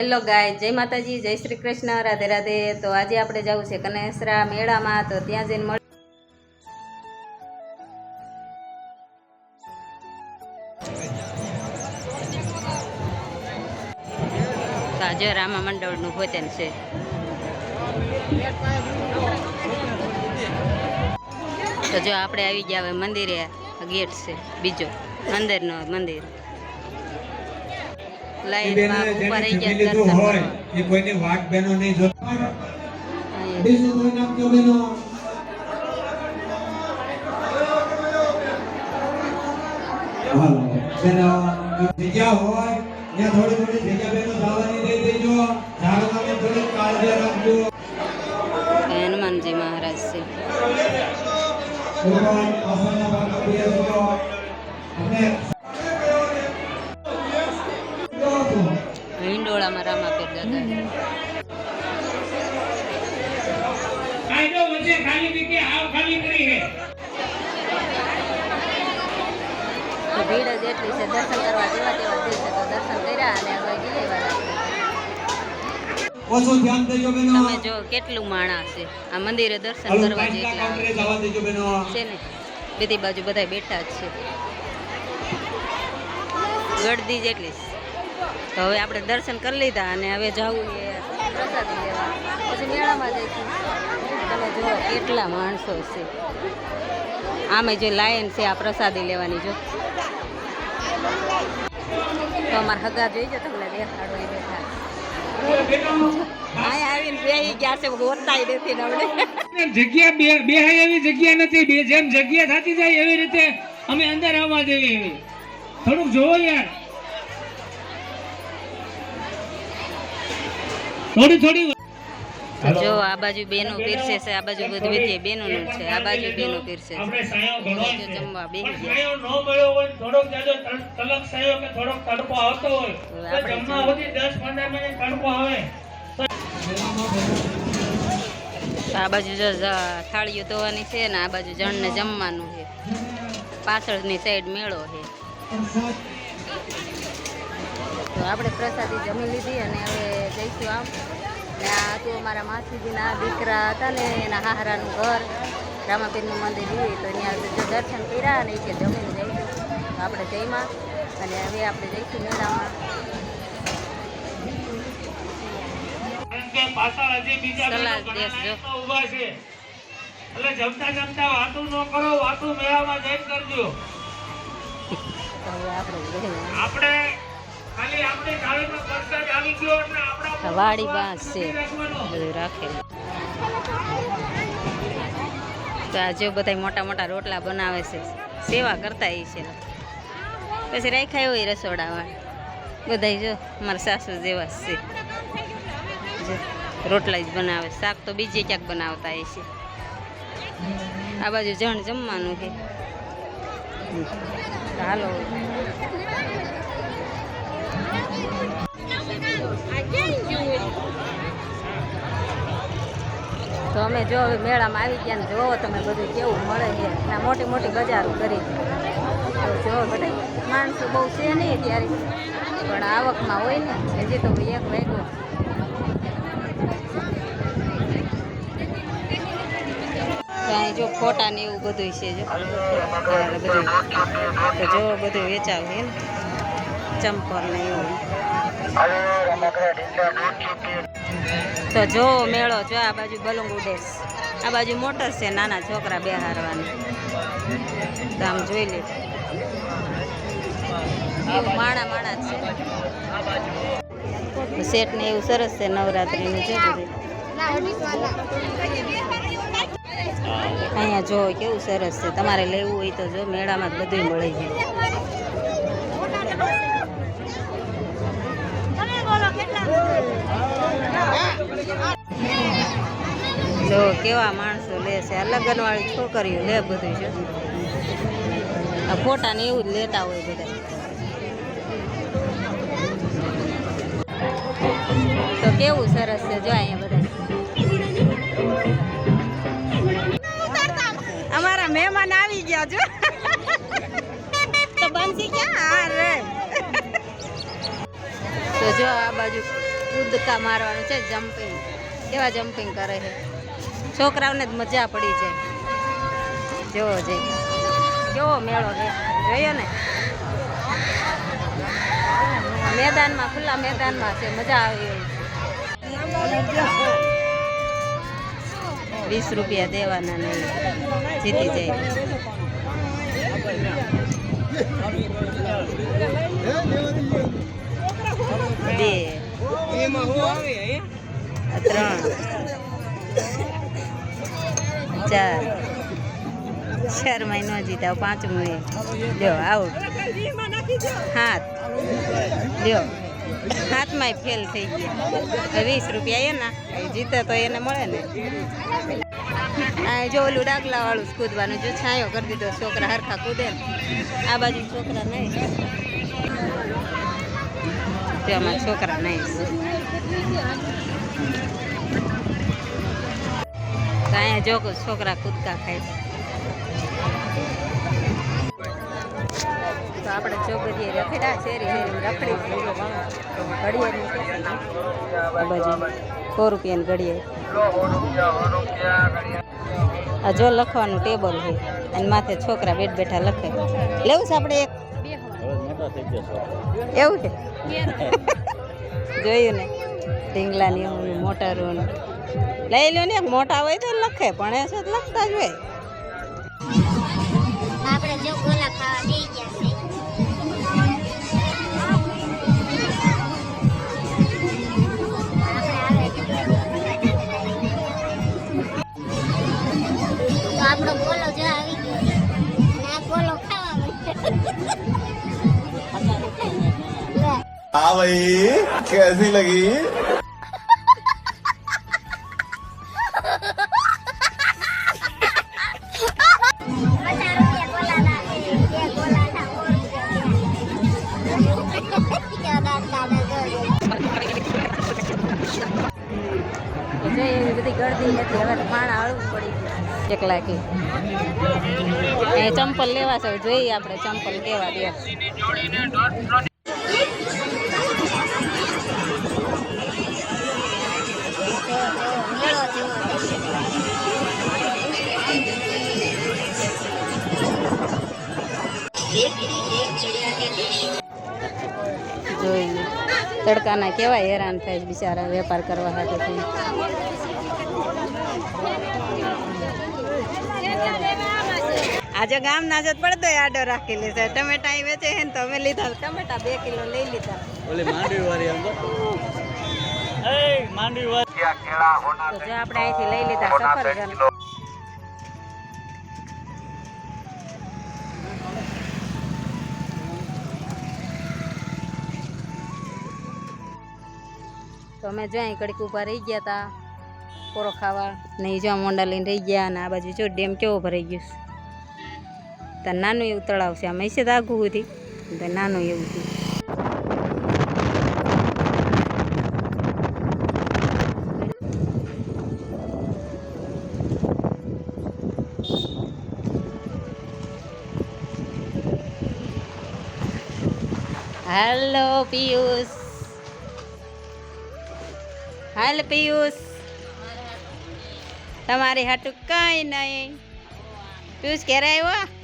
Hello ગાય જય માતાજી, જય શ્રી કૃષ્ણ, રાધે રાધે. તો આજે આપણે જવું છે કનેસરા મેળામાં, તો ત્યાં જઈને મળ આજે રામા મંડળનું ભોજન છે. તો જો આપણે આવી ગયા હવે મંદિરે ગેટ છે, બીજો, અંદરનો મંદિર. લાઈનમાં ઉપર આવી ગયા દર્શન હોય. એ કોઈની વાટ બેનો નહીં કોઈ બેનો જગ્યા હોય ત્યાં થોડી થોડી જગ્યા બેનો જવાની દઈ દેજો. ઝાડવાની થોડી કાળજી રાખજો. હનુમાનજી મહારાજ છે. ભગવાન પાછળના ભાગમાં બેસજો. અને ભીડ જ એટલી છે. દર્શન કરવા જેવા તેવા છે તો દર્શન કર્યા અને દેજો બેનો. તમે જો કેટલું માણસ છે. આ મંદિરે દર્શન કરવા જેટલા છે ને? બધી બાજુ બધા બેઠા જ છે. ગળદી જેટલી તો હવે આપણે દર્શન કરી લીધા અને હવે જવું એ પ્રસાદી લેવા. પછી મેળામાં જઈશું. તમે જો કેટલા માણસો છે. આમે જે લાયન છે આ પ્રસાદી લેવાની જો. તો અમારા હગા જોઈજો તમને દેખાડો એ બેઠા. જગ્યા બે બે એવી જગ્યા નથી બે જેમ જગ્યા થતી જાય એવી રીતે અમે અંદર આવવા દેવી એવી. થોડુંક જોવો યાર. થોડી થોડી જો આ બાજુ બેનો પીરસે છે આ બાજુ બધું બેનો બેનોનું છે આ બાજુ બેનો પીરસે છે. જમવા બે સાયો ન મળ્યો હોય થોડોક જાજો તલક સાયો કે થોડોક તડકો આવતો હોય તો જમવા સુધી 10 15 મિનિટ તડકો આવે. આ બાજુ જો થાળીઓ ધોવાની છે ને આ બાજુ જણને જમવાનું છે. પાછળની સાઈડ મેળો છે. તો આપણે પ્રસાદી જમી લીધી અને હવે જઈશું આમ. ને હતું અમારા માસીજીના દીકરા હતા ને એના હાહરાનું ઘર રામાપીરનું મંદિર હોય તો ત્યાં જો દર્શન કર્યા અને એ કે જમીને જઈશું તો આપણે જઈમાં અને હવે આપણે જઈશું મેળામાં. એટલે જમતા જમતા વાતું ન કરો વાતું મેળામાં જઈને કરજો. આપણે વાડી બાંસ છે. બધું રાખેલું. તો આ જો બધા મોટા મોટા રોટલા બનાવે છે. સેવા કરતા એ છે. પછી રાખ્યા હોય રસોડામાં. બધા જો મારા સાસુ જેવા છે. રોટલા જ બનાવે. શાક તો બીજે ક્યાંક બનાવતા એ છે. આ બાજુ જણ જમવાનું છે. હાલો. તો અમે જો મેળામાં આવી ગયા ને જોવો તમે બધું કેવું મળે છે. ના મોટી મોટી બજારો કરી. તો જો બધા માણસો બહુ છે નહીં ત્યારે પણ આવકમાં હોય ને, હજી તો એક વાગ્યો. ત્યાં જો ફોટા ને એવું બધું છે જો. બધું. તો જો બધું વેચાવ છે ને. ચંપલ ને એવું. તો જો મેળો જો આ બાજુ બલુંગ ઉડે છે. આ બાજુ મોટર છે નાના છોકરા બેહારવાની. તો આમ જોઈ લે. એવું માણા માણા છે. સેટ ને એવું સરસ છે નવરાત્રિનું છે બધું. અહીંયા જો કેવું સરસ છે. તમારે લેવું હોય તો જો મેળામાં બધું મળી છે જો કેવા માણસો લે છે. આ લગ્નવાળી છોકરીઓ લે બધું જો આ ફોટા ને એવું જ લેતા હોય બધા. તો કેવું સરસ છે જો અહીંયા બધા. અમારા મહેમાન આવી ગયા જો. તો બંસી ક્યાં હા રે. તો જો આ બાજુ કૂદકા મારવાનું છે જમ્પિંગ કેવા જમ્પિંગ કરે છે? છોકરાઓને જ મજા પડી જાય. જોવો જઈ કેવો મેળો છે? જોયો ને? મેદાનમાં, ખુલ્લા મેદાનમાં છે, મજા આવી વીસ રૂપિયા દેવાના નહીં જીતી જાય. બે. ત્રણ. ચાર. ચાર મહિનો જીતા પાંચમું એ લ્યો આઉટ હાથ. લ્યો. હાથમાં ફેલ થઈ ગયા. વીસ રૂપિયા એના. જીતે તો એને મળે ને. આ જો ઓલું ડાગલા વાળું જ કૂદવાનું જો છાંયો કરી દીધો છોકરા હરખા કૂદે ને. આ બાજુ છોકરા નહીં. તે અમારા છોકરા નહીં. તો અહીંયા જો છોકરા કૂદકા ખાય. છે તો આપણે ચોગડીએ રખડા શેરી શેરી રખડી ઘડીએ સો રૂપિયાની ઘડીએ. આ જો લખવાનું ટેબલ હોય અને માથે છોકરા બેઠ બેઠા લખે. લેવું છે આપણે એક? એવું છે જોયું ને. ઢીંગલાની ઓલું મોટરું ને. લઈ લો ને મોટા હોય તો લખે પણ એ લખતા જ હોય. આપણે જો માણા भाई कैसी लगी? એક લાખી ચંપલ લેવા છે જોઈએ આપણે ચંપલ કેવા દે. જોઈએ તડકાના કેવા હેરાન થાય બિચારા વેપાર કરવા હાટે આજે ગામ ના જ પડતો આડો રાખી લેશે ટમેટા એ વેચે હે ને તો અમે લીધા. ટમેટા બે કિલો લઈ લીધા. ઓલી માંડવી વાળી અંદર તો. એ માંડવી વાળી. તો આપણે અહીંથી લઈ લીધા સફરજન. તો અમે જો કડીક ઊભા રહી ગયા હતા પોરો ખાવા ને ઈ જો મોંડા લઈને રહી ગયા અને આ બાજુ જો ડેમ કેવો ભરાઈ ગયો છે. તો નાનું એવું તળાવ છે. અમે છે તો આઘું હતી તો નાનું એવું હતું હેલો પિયુષ. હાલ પિયુષ. તમારી હાટું કંઈ નહીં. પિયુષ ઘેર આવ્યો?